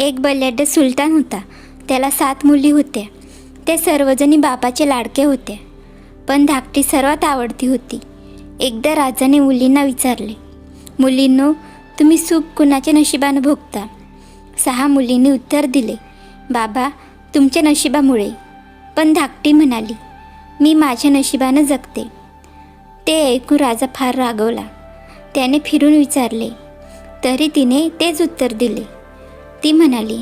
एक बल्याड सुलतान होता. त्याला सात मुली होत्या. ते सर्वजणी बापाचे लाडके होते. पण धाकटी सर्वात आवडती होती. एकदा राजाने मुलींना विचारले मुलींनो तुम्ही सुख कुणाच्या नशिबानं भोगता? सहा मुलींनी उत्तर दिले बाबा तुमच्या नशिबामुळे. पण धाकटी म्हणाली मी माझ्या नशिबानं जगते. ते ऐकून राजा फार रागवला. त्याने फिरून विचारले तरी तिने तेच उत्तर दिले. ती म्हणाली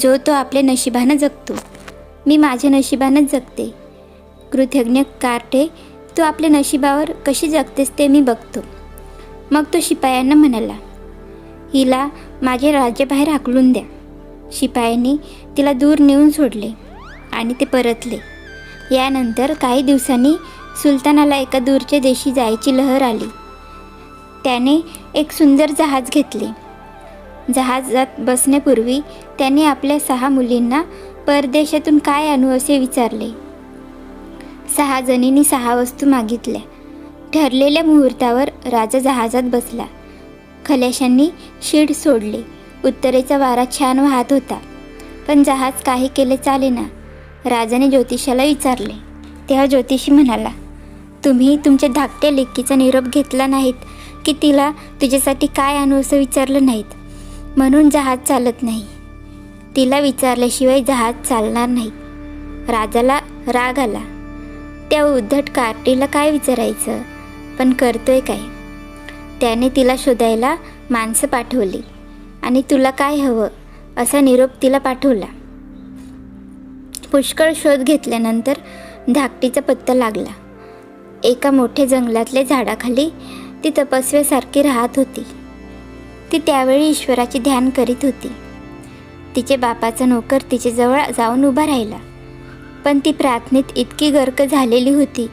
जो तो आपल्या नशिबानं जगतो मी माझ्या नशिबानंच जगते. कृतज्ञ कार्टे तू आपल्या नशिबावर कशी जगतेस ते मी बघतो. मग तो शिपायांना म्हणाला हिला माझ्या राज्याबाहेर हाकलून द्या. शिपायांनी तिला दूर नेऊन सोडले आणि ते परतले. यानंतर काही दिवसांनी सुलतानाला एका दूरच्या देशी जायची लहर आली. त्याने एक सुंदर जहाज घेतले. जहाजात बसण्यापूर्वी त्याने आपल्या सहा मुलींना परदेशातून काय आणू असे विचारले. सहा जणींनी सहा वस्तू मागितल्या. ठरलेल्या मुहूर्तावर राजा जहाजात बसला. खलाशांनी शीड सोडले. उत्तरेचा वारा छान वाहत होता. पण जहाज काही केले चाले ना राजाने ज्योतिषाला विचारले. तेव्हा ज्योतिषी म्हणाला तुम्ही तुमच्या धाकट्या लेकीचा निरोप घेतला नाहीत की तिला तुझ्यासाठी काय आणू असं विचारलं नाहीत? म्हणून जहाज चालत नाही. तिला विचारल्याशिवाय जहाज चालणार नाही. राजाला राग आला. त्या उद्धट कार्टीला काय विचारायचं? पण करतोय काय? त्याने तिला शोधायला माणसं पाठवली. आणि तुला काय हवं? असा निरोप तिला पाठवला. पुष्कळ शोध घेतल्यानंतर धाकटीचा पत्ता लागला. एका मोठ्या जंगलातल्या झाडाखाली ती तपस्व्यासारखी राहत होती. ती त्यावेळी ईश्वराचे ध्यान करीत होती. तिचे बापाचा नोकर तिच्याजवळ जाऊन उभा राहिला. पण ती प्रार्थनेत इतकी गर्क झालेली होती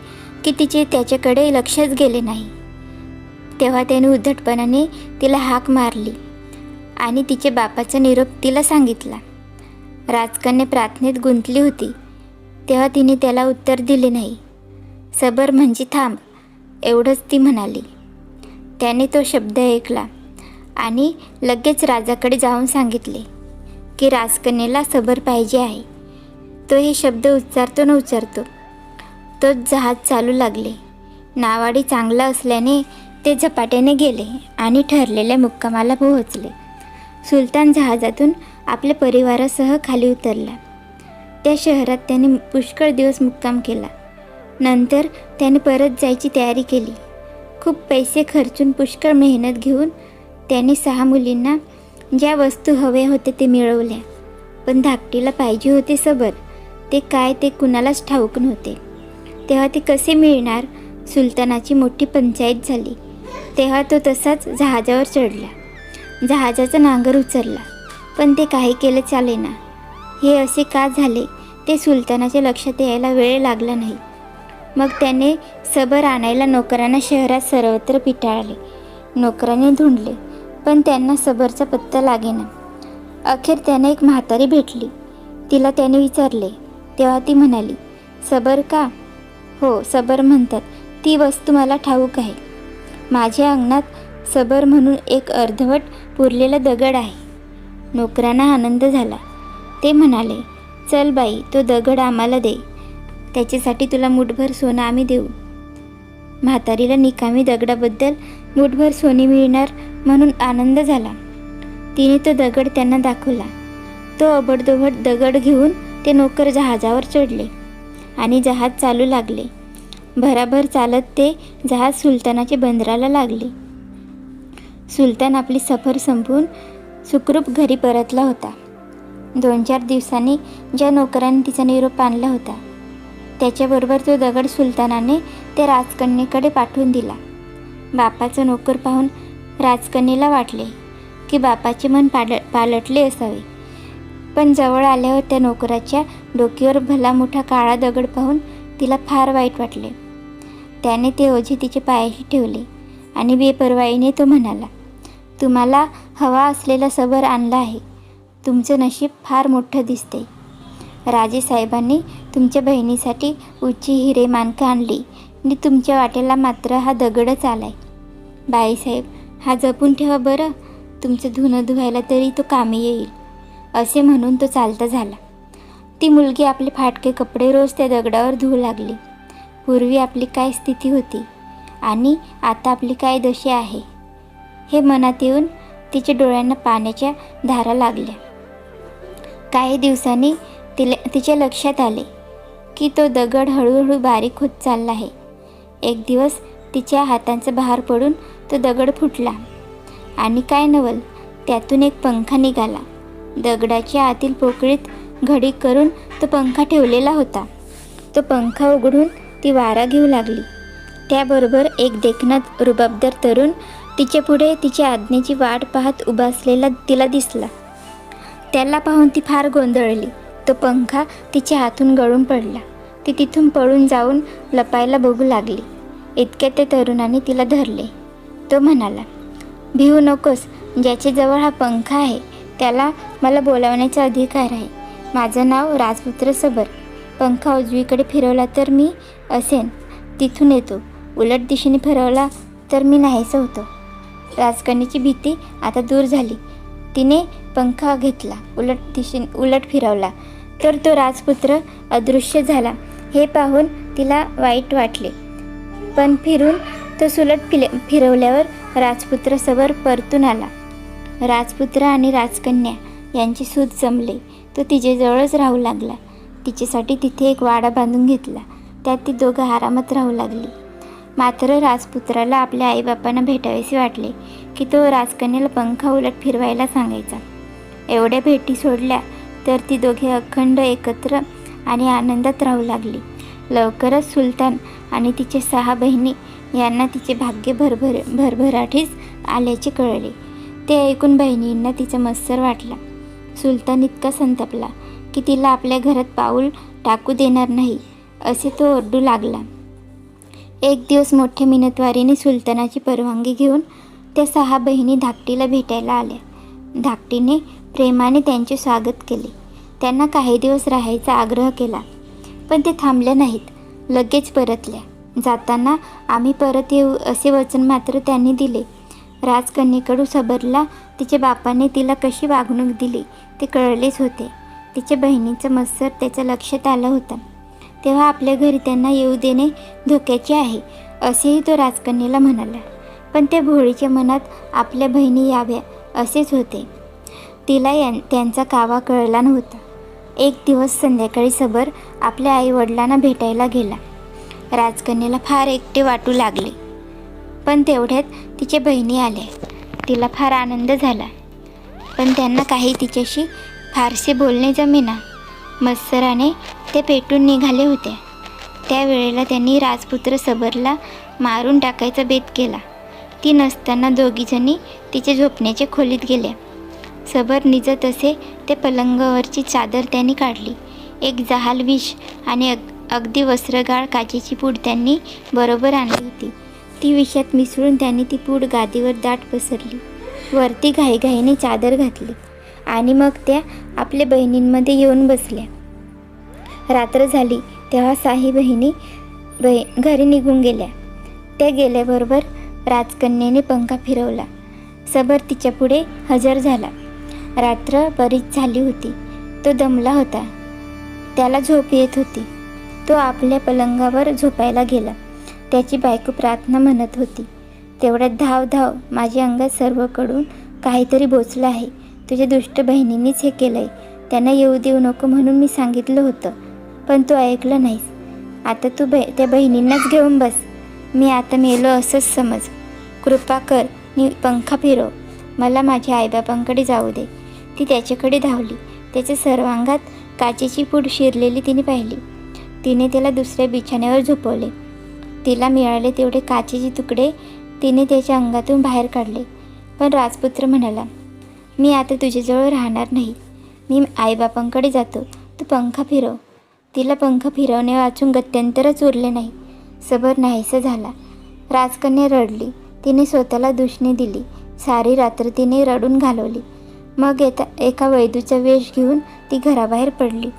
की तिचे त्याच्याकडे लक्षच गेले नाही. तेव्हा त्याने उद्धटपणाने तिला हाक मारली आणि तिचे बापाचा निरोप तिला सांगितला. राजकन्या प्रार्थनेत गुंतली होती. तेव्हा तिने त्याला उत्तर दिले नाही. सबर म्हणजे थांब एवढंच ती म्हणाली. त्याने तो शब्द ऐकला. आणि लगेच राजाकडे जाऊन सांगितले की राजकन्येला सबर पाहिजे आहे. तो हे शब्द उच्चारतो न उच्चारतो तोच जहाज चालू लागले. नावाडी चांगला असल्याने ते झपाट्याने गेले आणि ठरलेल्या मुक्कामाला पोहोचले. सुलतान जहाजातून आपल्या परिवारासह खाली उतरला. त्या शहरात त्याने पुष्कळ दिवस मुक्काम केला. नंतर त्याने परत जायची तयारी केली. खूप पैसे खर्चून पुष्कळ मेहनत घेऊन त्याने सहा मुलींना ज्या वस्तू हव्या होत्या ते मिळवल्या. पण धाकटीला पाहिजे होते सबर. ते काय ते कुणालाच ठाऊक नव्हते. तेव्हा ते कसे मिळणार? सुलतानाची मोठी पंचायत झाली. तेव्हा तो तसाच जहाजावर चढला. जहाजाचा नांगर उचलला. पण ते काही केलं चालेना. हे असे का झाले? ते सुलतानाच्या लक्षात यायला वेळ लागला नाही. मग त्याने सबर आणायला नोकरांना शहरात सर्वत्र पिटाळले. नोकरांनी धुंडले. पण त्यांना सबरचा पत्ता लागेना. अखेर त्याने एक म्हातारी भेटली. तिला त्याने विचारले. तेव्हा ती म्हणाली सबर का? हो सबर म्हणतात. ती वस्तू मला ठाऊक आहे. माझ्या अंगणात सबर म्हणून एक अर्धवट पुरलेला दगड आहे. नोकरांना आनंद झाला. ते म्हणाले चल बाई तो दगड आम्हाला दे. त्याच्यासाठी तुला मुठभर सोनं आम्ही देऊ. म्हातारीला निकामी दगडाबद्दल मुठभर सोने मिळणार म्हणून आनंद झाला. तिने तो दगड त्यांना दाखवला. तो अबडदोबड दगड घेऊन ते नोकर जहाजावर चढले आणि जहाज चालू लागले. भराभर चालत ते जहाज सुलतानाच्या बंदराला लागले. सुलतान आपली सफर संपवून सुखरूप घरी परतला होता. दोन चार दिवसांनी ज्या नोकरांनी तिचा निरोप आणला होता त्याच्याबरोबर तो दगड सुलतानाने त्या राजकन्येकडे पाठवून दिला. बापाचं नोकर पाहून राजकन्येला वाटले की बापाचे मन पाल पालटले असावे. पण जवळ आल्यावर त्या नोकराच्या डोक्यावर भला मोठा काळा दगड पाहून तिला फार वाईट वाटले. त्याने ते ओझे तिचे पायाही ठेवले आणि बेपर्वाईने तो म्हणाला तुम्हाला हवा असलेला सबर आणला आहे. तुमचं नशीब फार मोठं दिसते. राजे साहेबांनी तुमच्या बहिणीसाठी उच्ची हिरे मानकं आणली आणि तुमच्या वाटेला मात्र हा दगडच आलाय. बाईसाहेब हा जपून ठेवा बरं. तुमचं धुणं धुवायला तरी तो कामी येईल. असे म्हणून तो चालता झाला. ती मुलगी आपले फाटके कपडे रोज त्या दगडावर धुवू लागली. पूर्वी आपली काय स्थिती होती? आणि आता आपली काय दशी आहे? हे मनात येऊन तिच्या डोळ्यांना पाण्याच्या धारा लागल्या. काही दिवसांनी तिला तिच्या लक्षात आले की तो दगड हळूहळू बारीक होत चालला आहे. एक दिवस तिच्या हातांचा भार पडून तो दगड फुटला. आणि काय नवल? त्यातून एक पंखा निघाला. दगडाच्या आतील पोकळीत घडी करून तो पंखा ठेवलेला होता. तो पंखा उघडून ती वारा घेऊ लागली. त्याबरोबर एक देखणत रुबाबदार तरुण तिच्या पुढे तिच्या आज्ञेची वाट पाहत उभा असलेला तिला दिसला. त्याला पाहून ती फार गोंधळली. तो पंखा तिच्या हातून गळून पडला. ती तिथून पळून जाऊन लपायला बघू लागली. इतक्यात त्या तरुणाने तिला धरले. तो म्हणाला भिवू नकोस ज्याच्याजवळ हा पंखा आहे त्याला मला बोलावण्याचा अधिकार आहे. माझं नाव राजपुत्र सबर. पंखा उजवीकडे फिरवला तर मी असेन तिथून येतो. उलट दिशेने फिरवला तर मी नाहीसं होतो. राजकन्याची भीती आता दूर झाली. तिने पंखा घेतला उलट दिशे उलट फिरवला. तर तो राजपुत्र अदृश्य झाला. हे पाहून तिला वाईट वाटले. पण फिरून तो सुलट फिले फिरवल्यावर राजपुत्र सबर परतून आला. राजपुत्र आणि राजकन्या यांची सूत जमले. तो तिच्याजवळच राहू लागला. तिच्यासाठी तिथे एक वाडा बांधून घेतला. त्यात ती दोघं आरामात राहू लागली. मात्र राजपुत्राला आपल्या आईबापांना भेटावेसे वाटले की तो राजकन्याला पंखा उलट फिरवायला सांगायचा. एवढ्या भेटी सोडल्या तर ती दोघे अखंड एकत्र आणि आनंदात राहू लागली. लवकरच सुलतान आणि तिचे सहा बहिणी यांना तिचे भाग्य भरभर भरभराटीस आल्याचे कळले. ते ऐकून बहिणींना तिचा मत्सर वाटला. सुलतान इतका संतापला की तिला आपल्या घरात पाऊल टाकू देणार नाही असे तो ओरडू लागला. एक दिवस मोठ्या मिनतवारीने सुलतानाची परवानगी घेऊन त्या सहा बहिणी धाकटीला भेटायला आल्या. धाकटीने प्रेमाने त्यांचे स्वागत केले. त्यांना काही दिवस राहायचा आग्रह केला पण ते थांबले नाहीत. लगेच परतल्या. जाताना आम्ही परत येऊ असे वचन मात्र त्यांनी दिले. राजकन्येकडू सबरला तिच्या बापाने तिला कशी वागणूक दिली ते कळलेच होते. तिच्या बहिणीचं मत्सर त्याच्या लक्षात आलं होतं. तेव्हा आपल्या घरी त्यांना येऊ देणे धोक्याचे आहे असेही तो राजकन्येला म्हणाला. पण त्या भोळीच्या मनात आपल्या बहिणी याव्या असेच होते. तिला यां त्यांचा कावा कळला नव्हता. एक दिवस संध्याकाळी सबर आपल्या आईवडिलांना भेटायला गेला. राजकन्याला फार एकटे वाटू लागले. पण तेवढ्यात तिच्या बहिणी आल्या. तिला फार आनंद झाला. पण त्यांना काही तिच्याशी फारसे बोलणे जमेना. मत्सराने ते पेटून निघाले होते त्यावेळेला त्यांनी राजपुत्र सबरला मारून टाकायचा बेत केला. ती नसताना दोघीजणी तिच्या झोपण्याच्या खोलीत गेल्या. सबर निजत असे ते पलंगावरची चादर त्यांनी काढली. एक जहाल विष आणि अग अगदी वस्त्रगाळ काचेची पूड त्यांनी बरोबर आणली होती. ती विषात मिसळून त्यांनी ती पूड गादीवर दाट पसरली. वरती घाईघाईने चादर घातली आणि मग त्या आपल्या बहिणींमध्ये येऊन बसल्या. रात्र झाली तेव्हा साही बहिणी बहि घरी निघून गेल्या. त्या गेल्याबरोबर राजकन्येने पंखा फिरवला. सबर तिच्या पुढे हजर झाला. रात्र बरीच झाली होती. तो दमला होता. त्याला झोप येत होती. तो आपल्या पलंगावर झोपायला गेला. त्याची बायको प्रार्थना म्हणत होती. तेवढ्यात धाव धाव माझ्या अंगात सर्वकडून काहीतरी बोचलं आहे. तुझ्या दुष्ट बहिणींनीच हे केलं आहे त्यांना येऊ देऊ नको म्हणून मी सांगितलं होतं. पण तू ऐकलं नाहीस. आता तू ब त्या बहिणींनाच घेऊन बस. मी आता मेलो असंच समज. कृपा कर नि पंखा फिरव. मला माझ्या आईबापांकडे जाऊ दे. ती त्याच्याकडे धावली. त्याच्या सर्वांगात काचेची पूड शिरलेली तिने पाहिली. तिने त्याला दुसऱ्या बिछाण्यावर झोपवले. तिला मिळाले तेवढे काचेचे तुकडे तिने त्याच्या अंगातून बाहेर काढले. पण राजपुत्र म्हणाला मी आता तुझ्याजवळ राहणार नाही. मी आईबापांकडे जातो. तू पंखा फिरव. तिला पंख फिरवणे वाचून गत्यंतरच उरले नाही. सबर नाहीसा झाला. राजकन्या रडली. तिने स्वतःला दुष्णी दिली. सारी रात्र तिने रडून घालवली. मग येता एका वैदूचा वेश घेऊन ती घराबाहेर पडली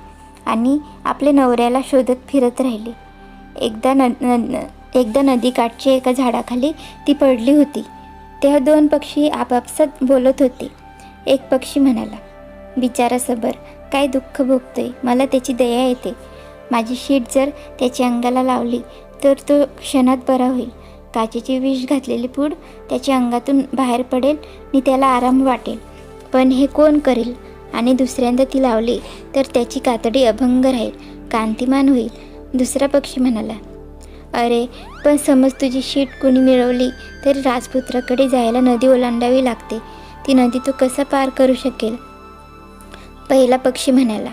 आणि आपल्या नवऱ्याला शोधत फिरत राहिली. एकदा न न एकदा नदीकाठच्या एका झाडाखाली ती पडली होती. तेव्हा दोन पक्षी आपापसात बोलत होते. एक पक्षी म्हणाला बिचारा सबर काय दुःख भोगतोय? मला त्याची दया येते. माझी शीट जर त्याच्या अंगाला लावली तर तो क्षणात बरा होईल. काचेची विष घातलेली पूड त्याच्या अंगातून बाहेर पडेल आणि त्याला आराम वाटेल. पण हे कोण करेल? आणि दुसऱ्यांदा ती लावली तर त्याची कातडी अभंग राहील कांतिमान होईल. दुसरा पक्षी म्हणाला अरे पण समज तुझी शीट कोणी मिळवली तरी राजपुत्राकडे जायला नदी ओलांडावी लागते. ती नदी तू कसा पार करू शकेल? पहिला पक्षी म्हणाला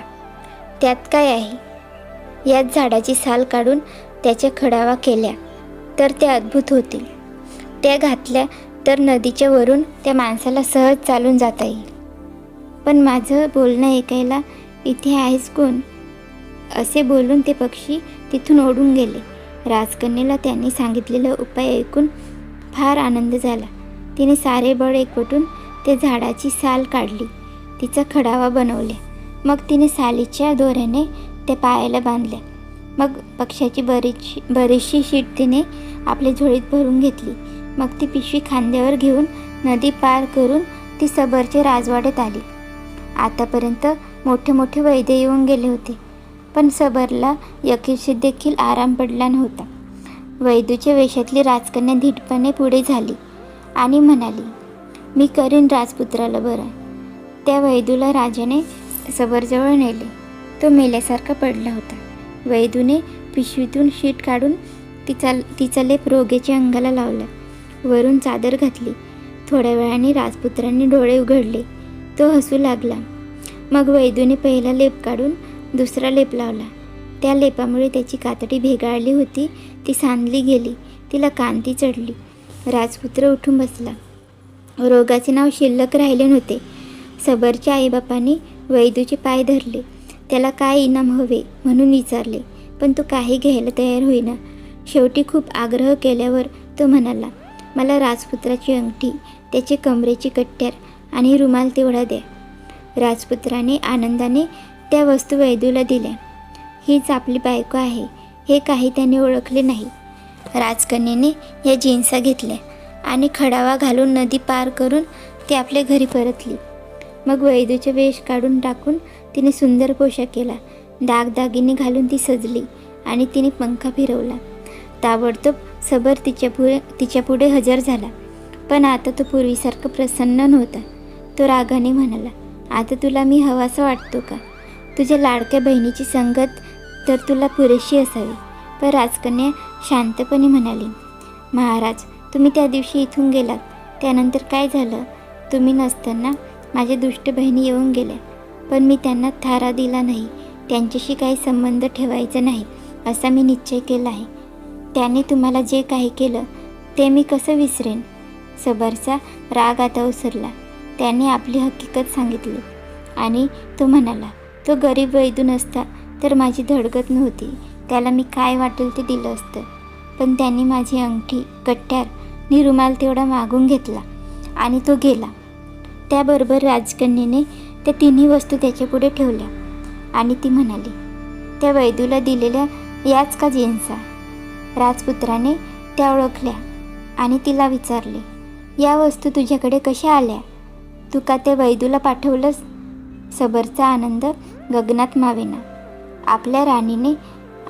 त्यात काय आहे? यात झाडाची साल काढून त्याच्या खडावा केल्या तर त्या अद्भुत होतील. त्या घातल्या तर नदीच्या वरून त्या माणसाला सहज चालून जाता येईल. पण माझं बोलणं ऐकायला इथे आहेस कोण? असे बोलून ते पक्षी तिथून ओढून गेले. राजकन्येला त्यांनी सांगितलेला उपाय ऐकून फार आनंद झाला. तिने सारे बळ एकवटून ते झाडाची साल काढली. तिचा खडावा बनवल्या मग तिने सालीच्या दोऱ्याने त्या पायाला बांधल्या मग पक्षाची बरीचशी बरीचशी शीट तिने आपल्या झोळीत भरून घेतली. मग ती पिशवी खांद्यावर घेऊन नदी पार करून ती सबरच्या राजवाड्यात आली. आतापर्यंत मोठे मोठे वैद्य येऊन गेले होते पण सबरला यकीशी देखील आराम पडला नव्हता. वैदूच्या वेशातली राजकन्या धीटपणे पुढे झाली आणि म्हणाली मी करीन राजपुत्राला बरं. त्या वैदूला राजाने सबरजवळ नेले. तो मेल्यासारखा पडला होता. वैदूने पिशवीतून शीट काढून तिचा तिचा लेप रोग्याच्या अंगाला लावला. वरून चादर घातली. थोड्या वेळाने राजपुत्रांनी डोळे उघडले. तो हसू लागला. मग वैदूने पहिला लेप काढून दुसरा लेप लावला. त्या लेपामुळे त्याची कातडी भेगाळली होती ती सांदली गेली तिला कांती चढली. राजपुत्र उठून बसला. रोगाचे नाव शिल्लक राहिले नव्हते. सबरच्या आईबापांनी वैदूचे पाय धरले. त्याला काय इनाम हवे म्हणून विचारले पण तो काही घ्यायला तयार होईना. शेवटी खूप आग्रह केल्यावर तो म्हणाला मला राजपुत्राची अंगठी त्याचे कमरेची कट्ट्यार आणि रुमाल तेवढा द्या. राजपुत्राने आनंदाने त्या वस्तू वैदूला दिल्या. हीच आपली बायको आहे हे काही त्याने ओळखले नाही. राजकन्येने या जीन्सा घेतल्या आणि खडावा घालून नदी पार करून ती आपल्या घरी परतली. मग वैदूचे वेश काढून टाकून तिने सुंदर पोशाख केला. दागदागिने घालून ती सजली आणि तिने पंखा फिरवला. ताबडतोब सबर तिच्या पुढे तिच्या पुढे हजर झाला. पण आता तो पूर्वीसारखा प्रसन्न नव्हता. तो रागाने म्हणाला आता तुला मी हवासा वाटतो का? तुझ्या लाडक्या बहिणीची संगत तर तुला पुरेशी असावी. पण राजकन्या शांतपणे म्हणाली महाराज तुम्ही त्या दिवशी इथून गेलात. त्यानंतर काय झालं? तुम्ही नसताना माझ्या दुष्ट बहिणी येऊन गेल्या. पण मी त्यांना थारा दिला नाही. त्यांच्याशी काही संबंध ठेवायचा नाही असा मी निश्चय केला आहे. त्याने तुम्हाला जे काही केलं ते मी कसं विसरेन? सबरचा राग आता उसरला त्याने आपली हकीकत सांगितली. आणि तो म्हणाला तो गरीब वैदू नसता तर माझी धडगत नव्हती. त्याला मी काय वाटेल ते दिलं असतं पण त्यांनी माझी अंगठी कट्ट्यार नि रुमाल तेवढा मागून घेतला आणि तो गेला. त्याबरोबर राजकन्येने त्या तिन्ही वस्तू त्याच्यापुढे ठेवल्या. आणि ती म्हणाली त्या वैदूला दिलेल्या याच का जीन्सा राजपुत्राने त्या ओळखल्या आणि तिला विचारले या वस्तू तुझ्याकडे कशा आल्या? तू का त्या वैदूला पाठवलंस? सबरचा आनंद गगनात मावेना. आपल्या राणीने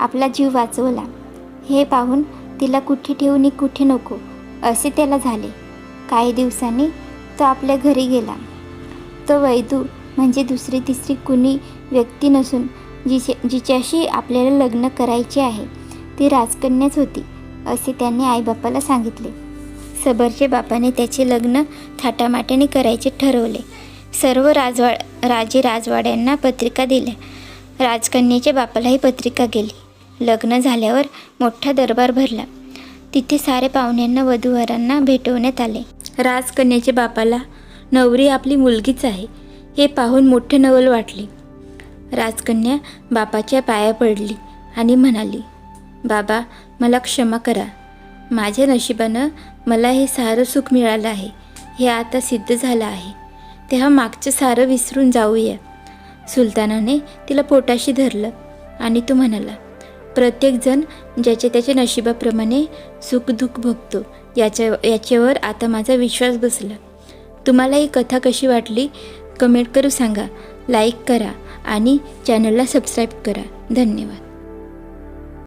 आपला जीव वाचवला. हे पाहून तिला कुठे ठेवून कुठे नको असे त्याला झाले. काही दिवसांनी तो आपल्या घरी गेला. तो वैदू म्हणजे दुसरी तिसरी कुणी व्यक्ती नसून जिचे जिच्याशी आपल्याला लग्न करायचे आहे ती राजकन्याच होती असे त्यांनी आईबापाला सांगितले. सबरच्या बापाने त्याचे लग्न थाटामाट्याने करायचे ठरवले. सर्व राजवाड राजे राजवाड्यांना पत्रिका दिल्या. राजकन्याच्या बापालाही पत्रिका गेली. लग्न झाल्यावर मोठा दरबार भरला. तिथे सारे पाहुण्यांना वधूवरांना भेटवण्यात आले. राजकन्याच्या बापाला नवरी आपली मुलगीच आहे. हे पाहून मोठे नवल वाटले. राजकन्या बापाच्या पाया पडली आणि म्हणाली बाबा मला क्षमा करा. माझ्या नशिबानं मला हे सारं सुख मिळालं आहे. हे आता सिद्ध झालं आहे. तेव्हा मागचं सारं विसरून जाऊया. सुलतानाने तिला पोटाशी धरलं आणि तो म्हणाला प्रत्येकजण ज्याच्या त्याच्या नशिबाप्रमाणे सुखदुःख भोगतो याच्या याच्यावर आता माझा विश्वास बसला. तुम्हाला ही कथा कशी वाटली कमेंट करू सांगा. लाईक करा आणि चॅनलला सबस्क्राईब करा. धन्यवाद.